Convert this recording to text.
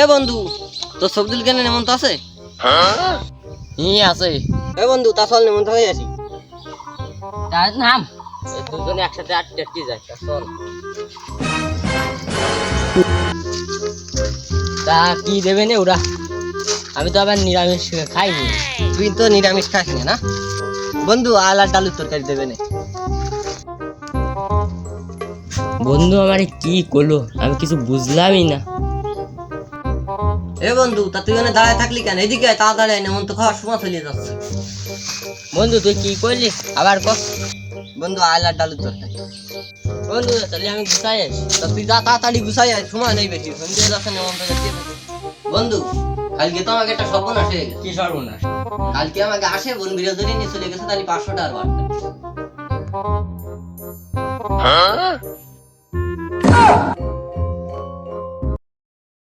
এ বন্ধু তোর সবদুল কেন নেমন্ত আছে? ই আছে। এ বন্ধু তা চল নেমন্ত হয়ে আসি। তার নাম। দুজনে একসাথে যায় চল। তা কি দেবে নে ওরা? আমি তো আবার নিরামিষ খাইনি। তুই তো নিরামিষ খাস না? না বন্ধু আল আর ডালুর তরকারি দেবে না। বন্ধু আমার কি করল? আমি কিছু বুঝলামই না। এ বন্ধু তা তুই ওখানে দাঁড়ায় থাকলি কেন? এদিকে আয়, তাড়াতাড়ি আয়, তো খাওয়ার সময় চলে যাচ্ছে। বন্ধু তুই কি করলি? আবার কস বন্ধু আল আর ডালুর তরকারি। বন্ধু তাহলে আমি গুছাই আসি। তা তুই যা তাড়াতাড়ি গুছাই আয় সময় নেই বেশি। সন্ধ্যে যাচ্ছে নেমন্ত দেখতে বন্ধু কালকে তো আমাকে একটা স্বপ্ন আসে কি সর্বনাশ? কালকে আমাকে আসে বোন বিরোধী নিয়ে চলে গেছে তাহলে পাঁচশো টাকার বার্তা Yeah.